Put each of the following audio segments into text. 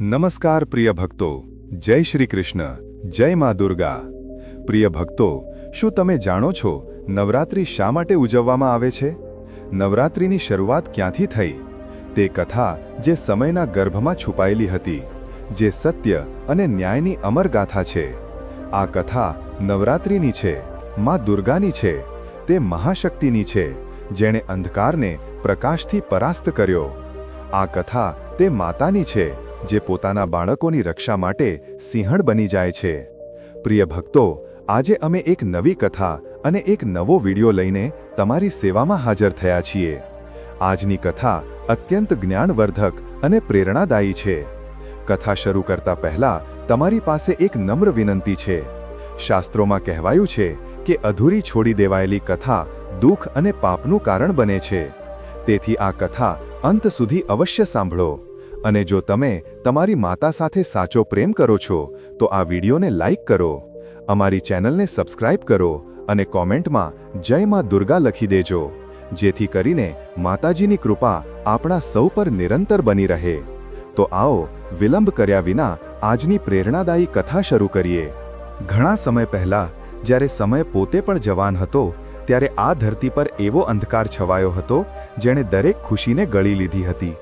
નમસ્કાર પ્રિય ભક્તો, જય શ્રી કૃષ્ણ, જય મા દુર્ગા. પ્રિય ભક્તો, શું તમે જાણો છો નવરાત્રિ શા માટે ઉજવવામાં આવે છે? નવરાત્રિની શરૂઆત ક્યાંથી થઈ? તે કથા જે સમયના ગર્ભમાં છુપાયેલી હતી, જે સત્ય અને ન્યાયની અમરગાથા છે. આ કથા નવરાત્રિની છે, મા દુર્ગાની છે, તે મહાશક્તિની છે, જેણે અંધકારને પ્રકાશથી પરાસ્ત કર્યો. આ કથા તે માતાની છે જે પોતાના બાળકોની રક્ષા માટે સિંહણ બની જાય છે. પ્રિય ભક્તો, આજે અમે એક નવી કથા અને એક નવો વિડિયો લઈને તમારી સેવામાં હાજર થયા છીએ. આજની કથા અત્યંત જ્ઞાનવર્ધક અને પ્રેરણાદાયી છે. કથા શરૂ કરતા પહેલા તમારી પાસે એક નમ્ર વિનંતી છે. શાસ્ત્રોમાં કહેવાયું છે કે અધૂરી છોડી દેવાયેલી કથા દુઃખ અને પાપનું કારણ બને છે. તેથી આ કથા અંત સુધી અવશ્ય સાંભળો. અને જો તમે તમારી માતા સાથે સાચો પ્રેમ કરો છો, તો આ વિડીયોને લાઇક કરો. અમારી ચેનલને સબસ્ક્રાઇબ કરો અને કોમેન્ટમાં જય માં દુર્ગા લખી દેજો, જેથી કરીને માતાજીની કૃપા આપણા સૌ પર નિરંતર બની રહે. તો આવો વિલંબ કર્યા વિના આજની પ્રેરણાદાયી કથા શરૂ કરીએ. ઘણા સમય પહેલા, જ્યારે સમય પોતે પણ જવાન હતો, ત્યારે આ ધરતી પર એવો અંધકાર છવાયો હતો, જેણે દરેક ખુશીને ગળી લીધી હતી.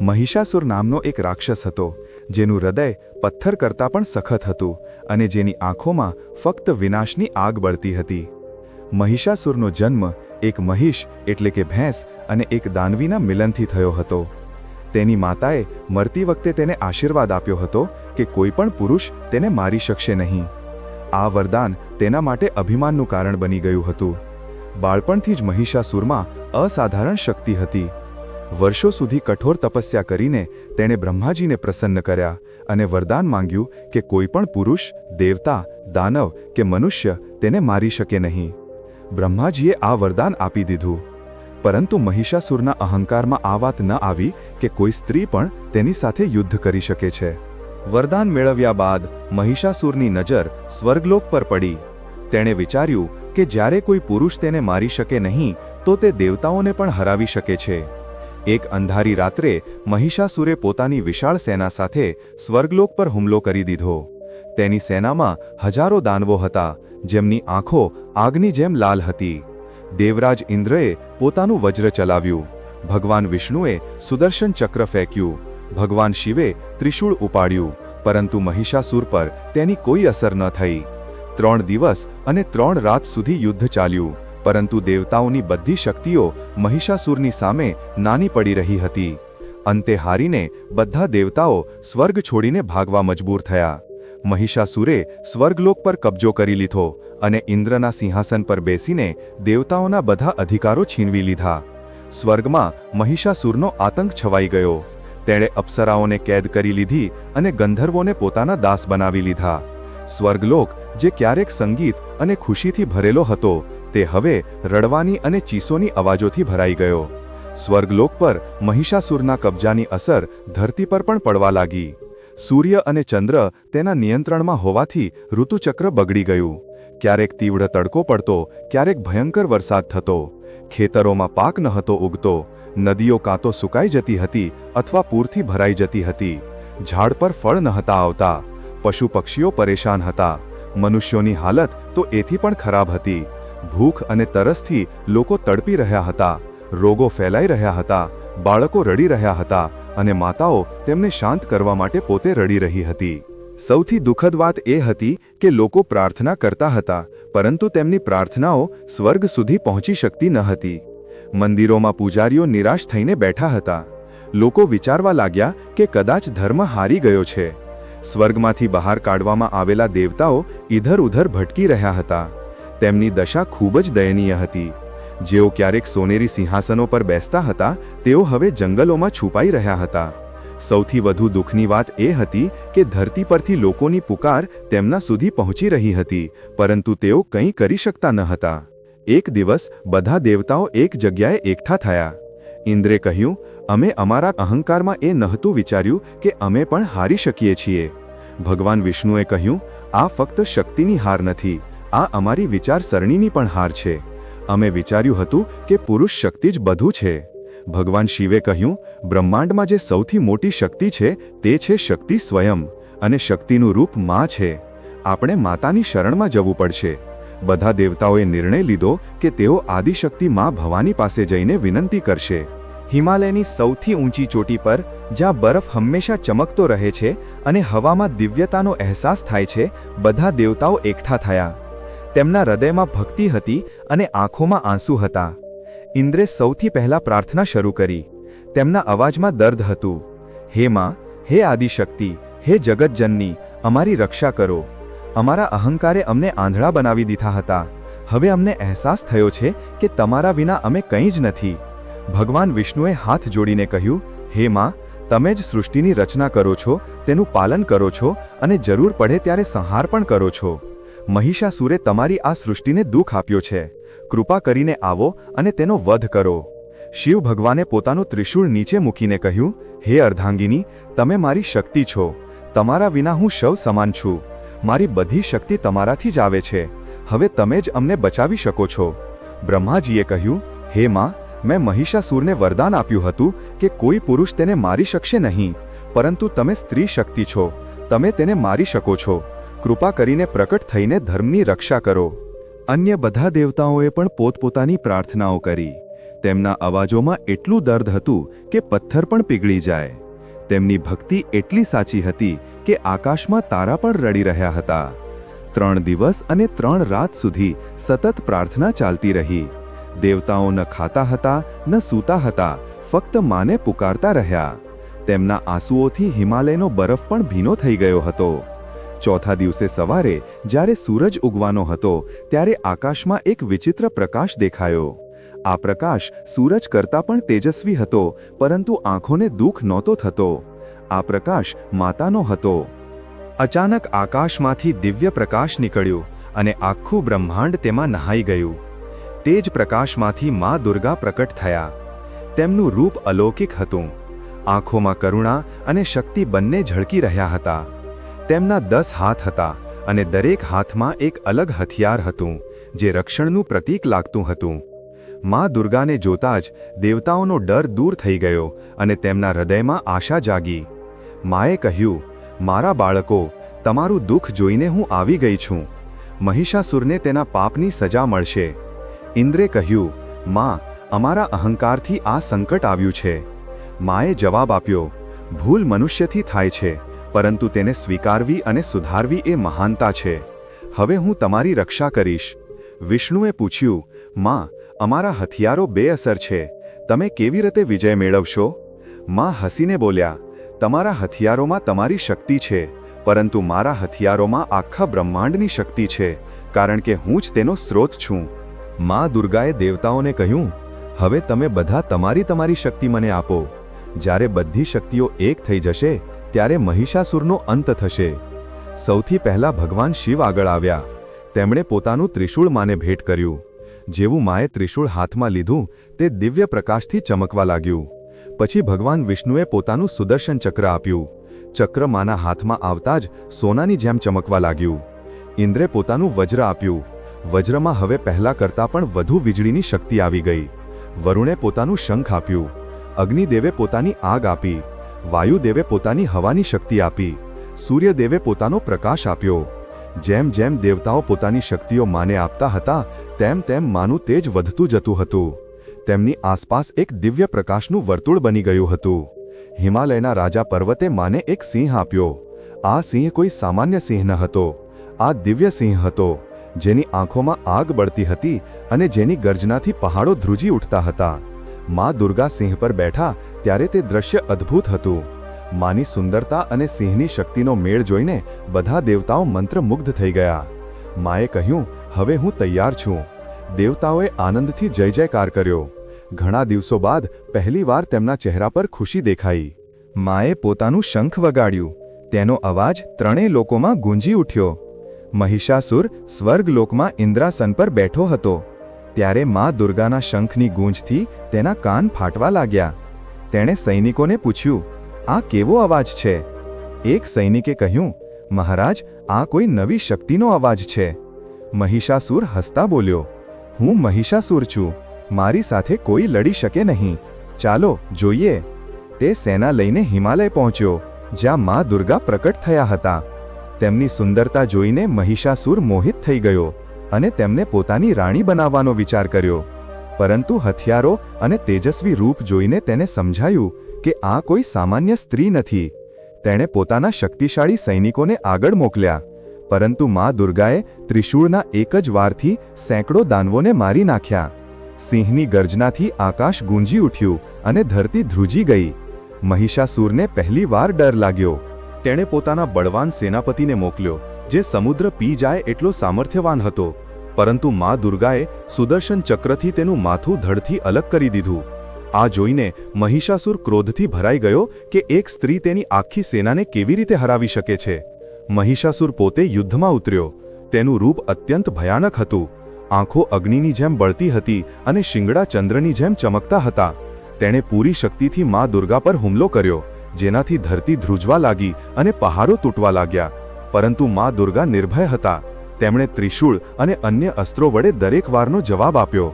મહિષાસુર નામનો એક રાક્ષસ હતો, જેનું હૃદય પથ્થર કરતાં પણ સખત હતું અને જેની આંખોમાં ફક્ત વિનાશની આગ બળતી હતી. મહિષાસુરનો જન્મ એક મહિષ એટલે કે ભેંસ અને એક દાનવીના મિલનથી થયો હતો. તેની માતાએ મરતી વખતે તેને આશીર્વાદ આપ્યો હતો કે કોઈ પણ પુરુષ તેને મારી શકશે નહીં. આ વરદાન તેના માટે અભિમાનનું કારણ બની ગયું હતું. બાળપણથી જ મહિષાસુરમાં અસાધારણ શક્તિ હતી. વર્ષો સુધી કઠોર તપસ્યા કરીને તેણે બ્રહ્માજીને પ્રસન્ન કર્યા અને વરદાન માંગ્યું કે કોઈ પણ પુરુષ, દેવતા, દાનવ કે મનુષ્ય તેને મારી શકે નહીં. બ્રહ્માજીએ આ વરદાન આપી દીધું. પરંતુ મહિષાસુરના અહંકારમાં આ વાત ન આવી કે કોઈ સ્ત્રી પણ તેની સાથે યુદ્ધ કરી શકે છે. વરદાન મેળવ્યા બાદ મહિષાસુરની નજર સ્વર્ગલોક પર પડી. તેણે વિચાર્યું કે જ્યારે કોઈ પુરુષ તેને મારી શકે નહીં, તો તે દેવતાઓને પણ હરાવી શકે છે. એક અંધારી રાત્રે મહિષાસુરે પોતાની વિશાળ સેના સાથે સ્વર્ગલોક પર હુમલો કરી દીધો. તેની સેનામાં હજારો દાનવો હતા, જેમની આંખો આગની જેમ લાલ હતી. દેવરાજ ઇન્દ્રએ પોતાનું વજ્ર ચલાવ્યું. ભગવાન વિષ્ણુએ સુદર્શન ચક્ર ફેંક્યું. ભગવાન શિવે ત્રિશૂળ ઉપાડ્યું, પરંતુ મહિષાસુર પર તેની કોઈ અસર ન થઈ. ત્રણ દિવસ અને ત્રણ રાત સુધી યુદ્ધ ચાલ્યું. પરંતુ દેવતાઓની બધી શક્તિઓ મહિષાસુરની સામે નાની પડી રહી હતી. અંતે હારીને બધા દેવતાઓ સ્વર્ગ છોડીને ભાગવા મજબૂર થયા. મહિષાસુરે સ્વર્ગલોક પર કબજો કરી લીધો અને ઇન્દ્રના સિંહાસન પર બેસીને દેવતાઓના બધા અધિકારો છીનવી લીધા. સ્વર્ગમાં મહિષાસુરનો આતંક છવાઈ ગયો. તેણે અપ્સરાઓને કેદ કરી લીધી અને ગંધર્વોને પોતાના દાસ બનાવી લીધા. સ્વર્ગલોક, જે ક્યારેક સંગીત અને ખુશીથી ભરેલો હતો તે હવે રડવાની અને ચીસોની અવાજોથી ભરાઈ ગયો. સ્વર્ગલોક પર મહિષાસુરના કબજાની અસર ધરતી પર પણ પડવા લાગી. સૂર્ય અને ચંદ્ર તેના નિયંત્રણમાં હોવાથી ઋતુચક્ર બગડી ગયું. ક્યારેક તીવ્ર તડકો પડતો, ક્યારેક ભયંકર વરસાદ થતો. ખેતરોમાં પાક ન હતો ઉગતો, નદીઓ કાં તો સુકાઈ જતી હતી અથવા પૂરથી ભરાઈ જતી હતી. ઝાડ પર ફળ ન હતા આવતા. પશુ પક્ષીઓ પરેશાન હતા. મનુષ્યોની હાલત તો એથી પણ ખરાબ હતી. ભૂખ અને તરસથી લોકો તડપી રહ્યા હતા, રોગો ફેલાઈ રહ્યા હતા, બાળકો રડી રહ્યા હતા અને માતાઓ તેમને શાંત કરવા માટે પોતે રડી રહી હતી. સૌથી દુઃખદ વાત એ હતી કે લોકો પ્રાર્થના કરતા હતા, પરંતુ તેમની પ્રાર્થનાઓ સ્વર્ગ સુધી પહોંચી શકતી ન હતી. મંદિરોમાં પૂજારીઓ નિરાશ થઈને બેઠા હતા. લોકો વિચારવા લાગ્યા કે કદાચ ધર્મ હારી ગયો છે. સ્વર્ગમાંથી બહાર કાઢવામાં આવેલા દેવતાઓ ઇધર ઉધર ભટકી રહ્યા હતા. તેમની દશા ખૂબ જ દયનીય હતી. જેઓ ક્યારેક સોનેરી સિંહાસનો પર બેસતા હતા, તેઓ હવે જંગલોમાં છુપાઈ રહ્યા હતા. સૌથી વધુ દુઃખની વાત એ હતી કે ધરતી પરથી લોકોની પુકાર તેમના સુધી પહોંચી રહી હતી, પરંતુ તેઓ કંઈ કરી શકતા ન હતા. એક દિવસ, બધા દેવતાઓ એક જગ્યાએ એકઠા થયા. ઇન્દ્રે કહ્યું, અમે અમારા અહંકારમાં એ નહોતું વિચાર્યું કે અમે પણ હારી શકીએ છીએ. ભગવાન વિષ્ણુએ કહ્યું, આ ફક્ત શક્તિની હાર નથી આ અમારી વિચારસરણીની પણ હાર છે. અમે વિચાર્યું હતું કે પુરુષ શક્તિ જ બધું છે. ભગવાન શિવે કહ્યું, બ્રહ્માંડમાં જે સૌથી મોટી શક્તિ છે, તે છે શક્તિ સ્વયં, અને શક્તિનું રૂપમાં છે. આપણે માતાની શરણમાં જવું પડશે. બધા દેવતાઓએ નિર્ણય લીધો કે તેઓ આદિશક્તિ માં ભવાની પાસે જઈને વિનંતી કરશે. હિમાલયની સૌથી ઊંચી ચોટી પર, જ્યાં બરફ હંમેશા ચમકતો રહે છે અને હવામાં દિવ્યતાનો અહેસાસ થાય છે, બધા દેવતાઓ એકઠા થયા. તેમના હૃદયમાં ભક્તિ હતી અને આંખોમાં આંસુ હતા. ઇન્દ્રે સૌથી પહેલા પ્રાર્થના શરૂ કરી. તેમના અવાજમાં દર્દ હતું. હે માં, હે આદિશક્તિ, હે જગતજનની, અમારી રક્ષા કરો. અમારા અહંકારે અમને આંધળા બનાવી દીધા હતા. હવે અમને અહેસાસ થયો છે કે તમારા વિના અમે કંઈ જ નથી. ભગવાન વિષ્ણુએ હાથ જોડીને કહ્યું, હે માં, તમે જ સૃષ્ટિની રચના કરો છો, તેનું પાલન કરો છો અને જરૂર પડે ત્યારે સંહાર પણ કરો છો. મહિષાસુરે તમારી આ સૃષ્ટિને દુઃખ આપ્યો છે. કૃપા કરીને આવો અને તેનો વધ કરો. શિવ ભગવાને પોતાનું ત્રિશૂળ નીચે મૂકીને કહ્યું, હે અર્ધાંગિની, તમે મારી શક્તિ છો. તમારા વિના હું શવ સમાન છું. મારી બધી શક્તિ તમારાથી જ આવે છે. હવે તમે જ અમને બચાવી શકો છો. બ્રહ્માજીએ કહ્યું, હે માં, મેં મહિષાસુરને વરદાન આપ્યું હતું કે કોઈ પુરુષ તેને મારી શકશે નહીં. પરંતુ તમે સ્ત્રી શક્તિ છો. તમે તેને મારી શકો છો. કૃપા કરીને પ્રકટ થઈને ધર્મની રક્ષા કરો. અન્ય બધા દેવતાઓએ પણ પોતપોતાની પ્રાર્થનાઓ કરી. તેમના અવાજોમાં એટલું દર્દ હતું કે પથ્થર પણ પીગળી જાય. તેમની ભક્તિ એટલી સાચી હતી કે આકાશમાં તારા પણ રડી રહ્યા હતા. ત્રણ દિવસ અને ત્રણ રાત સુધી સતત પ્રાર્થના ચાલતી રહી. દેવતાઓ ન ખાતા હતા, ન સૂતા હતા, ફક્ત માને પુકારતા રહ્યા. તેમના આંસુઓથી હિમાલયનો બરફ પણ ભીનો થઈ ગયો હતો. ચોથા દિવસે સવારે જ્યારે સૂરજ ઉગવાનો હતો, ત્યારે આકાશમાં એક વિચિત્ર પ્રકાશ દેખાયો. આ પ્રકાશ સૂરજ કરતાં પણ તેજસ્વી હતો, પરંતુ આંખોને દુઃખ નહોતો થતો. આ પ્રકાશ માતાનો હતો. અચાનક આકાશમાંથી દિવ્ય પ્રકાશ નીકળ્યો અને આખું બ્રહ્માંડ તેમાં નહાઈ ગયું. તે જ પ્રકાશમાંથી મા દુર્ગા પ્રકટ થયા. તેમનું રૂપ અલૌકિક હતું. આંખોમાં કરુણા અને શક્તિ બંને ઝળકી રહ્યા હતા. તેમના દસ હાથ હતા અને દરેક હાથમાં એક અલગ હથિયાર હતું, જે રક્ષણનું પ્રતીક લાગતું હતું. મા દુર્ગાને જોતા જ દેવતાઓનો ડર દૂર થઈ ગયો અને તેમના હૃદયમાં આશા જાગી. માએ કહ્યું, મારા બાળકો, તમારું દુઃખ જોઈને હું આવી ગઈ છું. મહિષાસુરને તેના પાપની સજા મળશે. ઇન્દ્રે કહ્યું, માં, અમારા અહંકારથી આ સંકટ આવ્યું છે. માએ જવાબ આપ્યો, ભૂલ મનુષ્યથી થાય છે. પરંતુ તેને સ્વીકારવી અને સુધારવી એ મહાનતા છે. હવે હું તમારી રક્ષા કરીશ. વિષ્ણુએ પૂછ્યું, માં, અમારા હથિયારો બેઅસર છે. તમે કેવી રીતે વિજય મેળવશો? માં હસીને બોલ્યા, તમારા હથિયારોમાં તમારી શક્તિ છે, પરંતુ મારા હથિયારોમાં આખા બ્રહ્માંડની શક્તિ છે, કારણ કે હું જ તેનો સ્ત્રોત છું. માં દુર્ગાએ દેવતાઓને કહ્યું, હવે તમે બધા તમારી તમારી શક્તિ મને આપો. જ્યારે બધી શક્તિઓ એક થઈ જશે ત્યારે મહિષાસુરનો અંત થશે. સૌથી પહેલા ભગવાન શિવ આગળ આવ્યા. તેમણે પોતાનું ત્રિશૂળ માને ભેટ કર્યું. જેવું માએ ત્રિશૂળ હાથમાં લીધું, તે દિવ્ય પ્રકાશથી ચમકવા લાગ્યું. પછી ભગવાન વિષ્ણુએ પોતાનું સુદર્શન ચક્ર આપ્યું. ચક્ર માના હાથમાં આવતા જ સોનાની જેમ ચમકવા લાગ્યું. ઇન્દ્રે પોતાનું વજ્ર આપ્યું. વજ્રમાં હવે પહેલા કરતાં પણ વધુ વીજળીની શક્તિ આવી ગઈ. વરુણે પોતાનું શંખ આપ્યું. અગ્નિદેવે પોતાની આગ આપી. વાયુદેવે પોતાની હવાની શક્તિ આપી. સૂર્યદેવે પોતાનો પ્રકાશ આપ્યો. જેમ જેમ દેવતાઓ પોતાની શક્તિઓ માને આપતા હતા, તેમ તેમ માનું તેજ વધતું જતું હતું. તેમની આસપાસ એક દિવ્ય પ્રકાશનું વર્તુળ બની ગયું હતું. હિમાલયના રાજા પર્વતે માને એક સિંહ આપ્યો. આ સિંહ કોઈ સામાન્ય સિંહ ન હતો. આ દિવ્ય સિંહ હતો, જેની આંખોમાં આગ બળતી હતી અને જેની ગર્જનાથી પહાડો ધ્રુજી ઉઠતા હતા. મા દુર્ગા સિંહ પર બેઠા ત્યારે તે દ્રશ્ય અદ્ભુત હતું. માની સુંદરતા અને સિંહની શક્તિનો મેળ જોઈને બધા દેવતાઓ મંત્રમુગ્ધ થઈ ગયા. માએ કહ્યું, હવે હું તૈયાર છું. દેવતાઓએ આનંદથી જય જયકાર કર્યો. ઘણા દિવસો બાદ પહેલીવાર તેમના ચહેરા પર ખુશી દેખાઈ. માએ પોતાનું શંખ વગાડ્યું. તેનો અવાજ ત્રણેય લોકોમાં ગુંજી ઉઠ્યો. મહિષાસુર સ્વર્ગલોકમાં ઇન્દ્રાસન પર બેઠો હતો. ત્યારે મા દુર્ગાના શંખની ગૂંજથી તેના કાન ફાટવા લાગ્યા. તેણે સૈનિકોને પૂછ્યું, આ કેવો અવાજ છે? એક સૈનિકે કહ્યું, મહારાજ, આ કોઈ નવી શક્તિનો અવાજ છે. મહિષાસુર હસતા બોલ્યો, હું મહિષાસુર છું. મારી સાથે કોઈ લડી શકે નહીં. ચાલો, જોઈએ. તે સેના લઈને હિમાલય પહોંચ્યો, જ્યાં મા દુર્ગા પ્રકટ થયા હતા. તેમની સુંદરતા જોઈને મહિષાસુર મોહિત થઈ ગયો. અને તેમને પોતાની રાણી બનાવવાનો વિચાર કર્યો. પરંતુ હથિયારો અને તેજસ્વી રૂપ જોઈને તેને સમજાયું કે આ કોઈ સામાન્ય સ્ત્રી નથી. તેણે પોતાના શક્તિશાળી સૈનિકોને આગળ મોકલ્યા. પરંતુ મા દુર્ગાએ ત્રિશૂળના એક જ વારથી સેંકડો દાનવોને મારી નાખ્યા. સિંહની ગર્જનાથી આકાશ ગુંજી ઉઠ્યું અને ધરતી ધ્રુજી ગઈ. મહિષાસુરને પહેલી વાર ડર લાગ્યો. તેણે પોતાના બળવાન સેનાપતિને મોકલ્યો. જે સમુદ્ર પી જાય એટલો સામર્થ્યવાન હતો. પરંતુ મા દુર્ગાએ સુદર્શન ચક્રથી તેનું માથું ધડથી અલગ કરી દીધું. આ જોઈને મહિષાસુર ક્રોધથી ભરાઈ ગયો કે એક સ્ત્રી તેની આખી સેનાને કેવી રીતે હરાવી શકે છે. મહિષાસુર પોતે યુદ્ધમાં ઉતર્યો. તેનું રૂપ અત્યંત ભયાનક હતું. આંખો અગ્નિની જેમ બળતી હતી અને શિંગડા ચંદ્રની જેમ ચમકતા હતા. તેણે પૂરી શક્તિથી મા દુર્ગા પર હુમલો કર્યો, જેનાથી ધરતી ધ્રુજવા લાગી અને પહાડો તૂટવા લાગ્યા. પરંતુ મા દુર્ગા નિર્ભય હતા. તેમણે ત્રિશૂળ અને અન્ય અસ્ત્રો વડે દરેક વારનો જવાબ આપ્યો.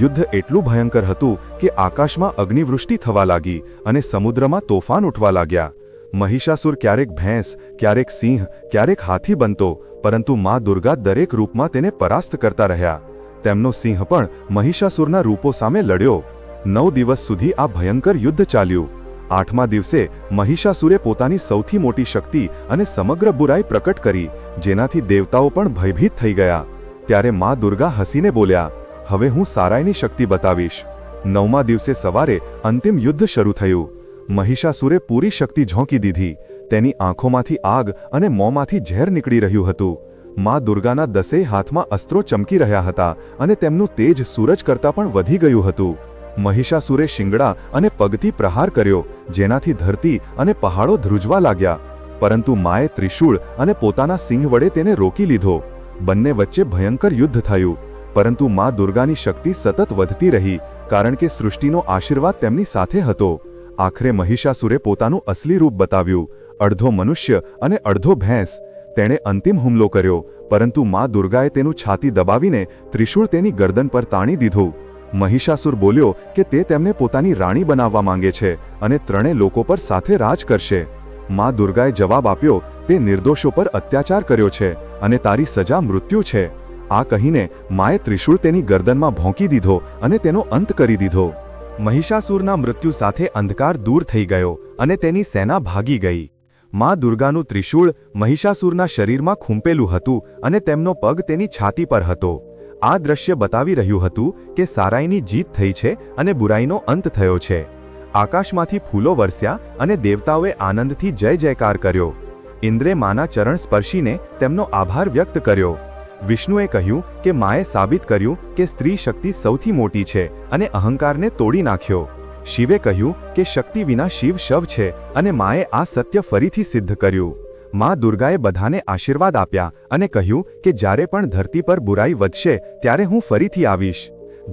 યુદ્ધ એટલું ભયંકર હતું કે આકાશમાં અગ્નિવૃષ્ટિ થવા લાગી અને સમુદ્રમાં તોફાન ઉઠવા લાગ્યા. મહિષાસુર ક્યારેક ભેંસ, ક્યારેક સિંહ, ક્યારેક હાથી બનતો, પરંતુ મા દુર્ગા દરેક રૂપમાં તેને પરાસ્ત કરતા રહ્યા. તેમનો સિંહ પણ મહિષાસુરના રૂપો સામે લડ્યો. નવ દિવસ સુધી આ ભયંકર યુદ્ધ ચાલ્યું. આઠમા દિવસે મહિષાસુરે પોતાની સૌથી મોટી શક્તિ અને સમગ્ર બુરાઈ પ્રકટ કરી, જેનાથી દેવતાઓ પણ ભયભીત થઈ ગયા. ત્યારે મા દુર્ગા હસીને બોલ્યા, હવે હું સારાયની શક્તિ બતાવીશ. નવમા દિવસે સવારે અંતિમ યુદ્ધ શરૂ થયું. મહિષાસુરે પૂરી શક્તિ ઝોંકી દીધી. તેની આંખોમાંથી આગ અને મોંમાંથી ઝેર નીકળી રહ્યું હતું. મા દુર્ગાના દસેય હાથમાં અસ્ત્રો ચમકી રહ્યા હતા અને તેમનું તેજ સૂરજ કરતાં પણ વધી ગયું હતું. મહિષાસુરે શિંગડા અને પગથી પ્રહાર કર્યો, જેનાથી ધરતી અને પહાડો ધ્રુજવા લાગ્યા. પરંતુ માએ ત્રિશૂળ અને પોતાના સિંહ વડે તેને રોકી લીધો. બંને વચ્ચે ભયંકર યુદ્ધ થયું. પરંતુ મા દુર્ગાની શક્તિ સતત વધતી રહી, કારણ કે સૃષ્ટિનો આશીર્વાદ તેમની સાથે હતો. આખરે મહિષાસુરે પોતાનું અસલી રૂપ બતાવ્યું, અડધો મનુષ્ય અને અડધો ભેંસ. તેણે અંતિમ હુમલો કર્યો, પરંતુ મા દુર્ગાએ તેનું છાતી દબાવીને ત્રિશૂળ તેની ગરદન પર તાણી દીધું. મહિષાસુર બોલ્યો કે તે તેમને પોતાની રાણી બનાવવા માંગે છે અને ત્રણે લોકો પર સાથે રાજ કરશે. મા દુર્ગાએ જવાબ આપ્યો, તે નિર્દોષો પર અત્યાચાર કર્યો છે અને તારી સજા મૃત્યુ છે. આ કહીને માએ ત્રિશૂળ તેની ગરદનમાં ભોંકી દીધો અને તેનો અંત કરી દીધો. મહિષાસુરના મૃત્યુ સાથે અંધકાર દૂર થઈ ગયો અને તેની સેના ભાગી ગઈ. મા દુર્ગાનું ત્રિશૂળ મહિષાસુરના શરીરમાં ખૂંપેલું હતું અને તેમનો પગ તેની છાતી પર હતો. આ દ્રશ્ય બતાવી રહ્યું હતું કે સારાઈની જીત થઈ છે અને બુરાઈનો અંત થયો છે. આકાશમાંથી ફૂલો વરસ્યા અને દેવતાઓએ આનંદથી જય જયકાર કર્યો. ઇન્દ્રે માના ચરણ સ્પર્શીને તેમનો આભાર વ્યક્ત કર્યો. વિષ્ણુએ કહ્યું કે માએ સાબિત કર્યું કે સ્ત્રી શક્તિ સૌથી મોટી છે અને અહંકારને તોડી નાખ્યો. શિવે કહ્યું કે શક્તિ વિના શિવ શવ છે અને માએ આ સત્ય ફરીથી સિદ્ધ કર્યું. મા દુર્ગાએ બધાને આશીર્વાદ આપ્યા અને કહ્યું કે જ્યારે પણ ધરતી પર બુરાઈ વધશે, ત્યારે હું ફરીથી આવીશ.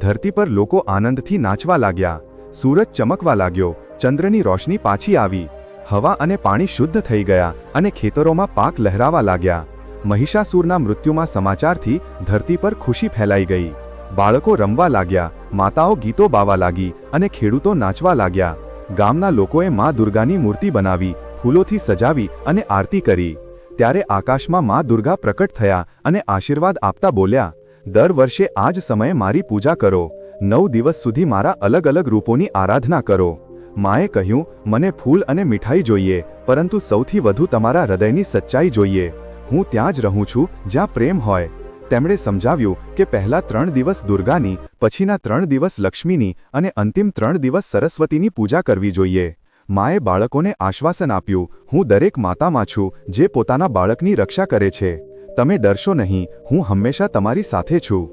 ધરતી પર લોકો આનંદથી નાચવા લાગ્યા. સૂરજ ચમકવા લાગ્યો. ચંદ્રની રોશની પાછી આવી. હવા અને પાણી શુદ્ધ થઈ ગયા અને ખેતરોમાં પાક લહેરાવા લાગ્યા. મહિષાસુરના મૃત્યુમાં સમાચારથી ધરતી પર ખુશી ફેલાઈ ગઈ. બાળકો રમવા લાગ્યા, માતાઓ ગીતો બાવા લાગી અને ખેડૂતો નાચવા લાગ્યા. ગામના લોકોએ મા દુર્ગાની મૂર્તિ બનાવી ફૂલોથી સજાવી અને આરતી કરી. ત્યારે આકાશમાં મા દુર્ગા પ્રકટ થયા અને આશીર્વાદ આપતા બોલ્યા, દર વર્ષે આ જ સમયે મારી પૂજા કરો. નવ દિવસ સુધી મારા અલગ અલગ રૂપોની આરાધના કરો. માએ કહ્યું, મને ફૂલ અને મીઠાઈ જોઈએ, પરંતુ સૌથી વધુ તમારા હૃદયની સચ્ચાઈ જોઈએ. હું ત્યાં જ રહું છું, જ્યાં પ્રેમ હોય. તેમણે સમજાવ્યું કે પહેલા ત્રણ દિવસ દુર્ગાની, પછીના ત્રણ દિવસ લક્ષ્મીની અને અંતિમ ત્રણ દિવસ સરસ્વતીની પૂજા કરવી જોઈએ. માએ બાળકોને આશ્વાસન આપ્યું, હું દરેક માતામાં છું જે પોતાના બાળકની રક્ષા કરે છે. તમે ડરશો નહીં, હું હંમેશા તમારી સાથે છું.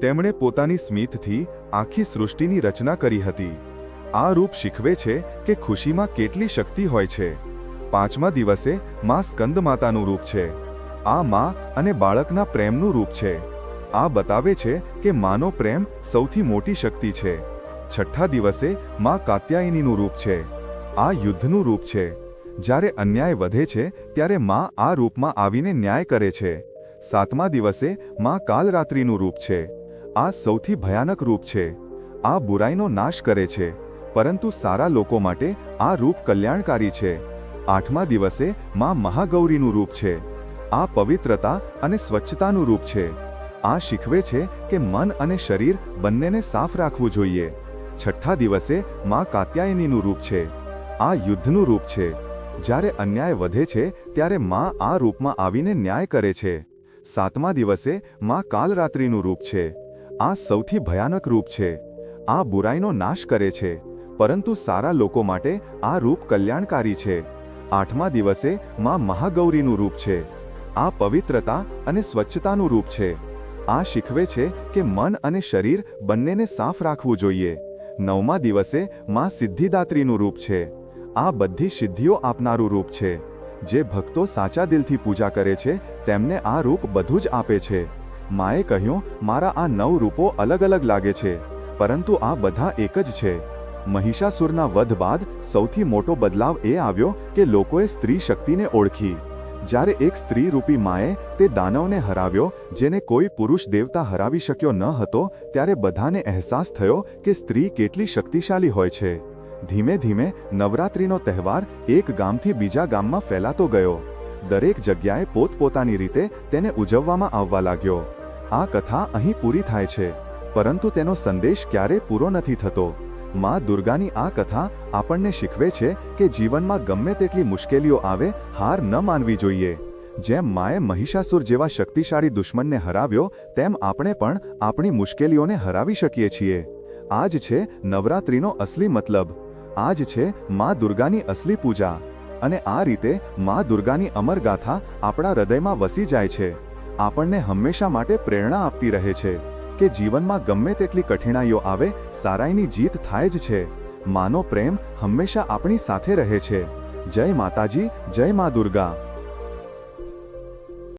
તેમણે પોતાની સ્મિતથી આખી સૃષ્ટિની રચના કરી હતી. આ રૂપ શીખવે છે કે ખુશીમાં કેટલી શક્તિ હોય છે. પાંચમા દિવસે મા સ્કંદ માતાનું રૂપ છે. આ મા અને બાળકના પ્રેમનું રૂપ છે. આ બતાવે છે કે માનો પ્રેમ સૌથી મોટી શક્તિ છે. છઠ્ઠા દિવસે મા કાત્યાયનીનું રૂપ છે. આ યુદ્ધનું રૂપ છે. જ્યારે અન્યાય વધે છે, ત્યારે માં આ રૂપમાં આવીને ન્યાય કરે છે. સાતમા દિવસે માં કાલરાત્રિનું રૂપ છે. આ સૌથી ભયાનક રૂપ છે. આ બુરાઈનો નાશ કરે છે. પરંતુ સારા લોકો માટે આ રૂપ કલ્યાણકારી છે. આઠમા દિવસે માં મહાગૌરીનું રૂપ છે. આ પવિત્રતા અને સ્વચ્છતાનું રૂપ છે. આ શીખવે છે કે મન અને શરીર બંનેને સાફ રાખવું જોઈએ. છઠ્ઠા દિવસે માં કાત્યાયનીનું રૂપ છે. આ યુદ્ધનું રૂપ છે. જ્યારે અન્યાય વધે છે, ત્યારે માં આ રૂપમાં આવીને ન્યાય કરે છે. સાતમા દિવસે માં કાલરાત્રિનું રૂપ છે. આ સૌથી ભયાનક રૂપ છે. આ બુરાઈનો નાશ કરે છે. પરંતુ સારા લોકો માટે આ રૂપ કલ્યાણકારી છે. આઠમા દિવસે માં મહાગૌરીનું રૂપ છે. આ પવિત્રતા અને સ્વચ્છતાનું રૂપ છે. આ શીખવે છે કે મન અને શરીર બંનેને સાફ રાખવું જોઈએ. નવમા દિવસે માં સિદ્ધિદાત્રીનું રૂપ છે. આ બધી સિદ્ધિઓ આપનારું રૂપ છે. જે ભક્તો સાચા દિલથી પૂજા કરે છે, તેમને આ રૂપ બધું જ આપે છે. માએ કહ્યું, મારા આ નવ રૂપો અલગ અલગ લાગે છે, પરંતુ આ બધા એક જ છે. મહિષાસુરના વધ બાદ સૌથી મોટો બદલાવ એ આવ્યો કે લોકોએ સ્ત્રી શક્તિને ઓળખી. જ્યારે એક સ્ત્રી રૂપી માએ તે દાનવને હરાવ્યો, જેને કોઈ પુરુષ દેવતા હરાવી શક્યો ન હતો, ત્યારે બધાને અહેસાસ થયો કે સ્ત્રી કેટલી શક્તિશાળી હોય છે. ધીમે ધીમે નવરાત્રિનો તહેવાર એક ગામથી બીજા ગામમાં ફેલાતો ગયો. દરેક જગ્યાએ પોતપોતાની રીતે તેને ઉજવવામાં આવવા લાગ્યો. આ કથા અહીં પૂરી થાય છે, પરંતુ તેનો સંદેશ ક્યારે પૂરો નથી થતો. માં દુર્ગાની આ કથા આપણને શીખવે છે કે જીવનમાં ગમે તેટલી મુશ્કેલીઓ આવે, હાર ન માનવી જોઈએ. જેમ માએ મહિષાસુર જેવા શક્તિશાળી દુશ્મનને હરાવ્યો, તેમ આપણે પણ આપણી મુશ્કેલીઓને હરાવી શકીએ છીએ. આ જ છે નવરાત્રિનો અસલી મતલબ. આ જ છે માં દુર્ગાની અસલી પૂજા. અને આ રીતે માં દુર્ગાની અમર ગાથા આપણા હૃદયમાં વસી જાય છે. આપણને હંમેશા માટે પ્રેરણા આપતી રહે છે કે જીવનમાં ગમે તેટલી કઠિનાઈઓ આવે, સારાઈની જીત થાય જ છે. માનો પ્રેમ હંમેશા આપણી સાથે રહે છે. જય માતાજી, જય મા દુર્ગા.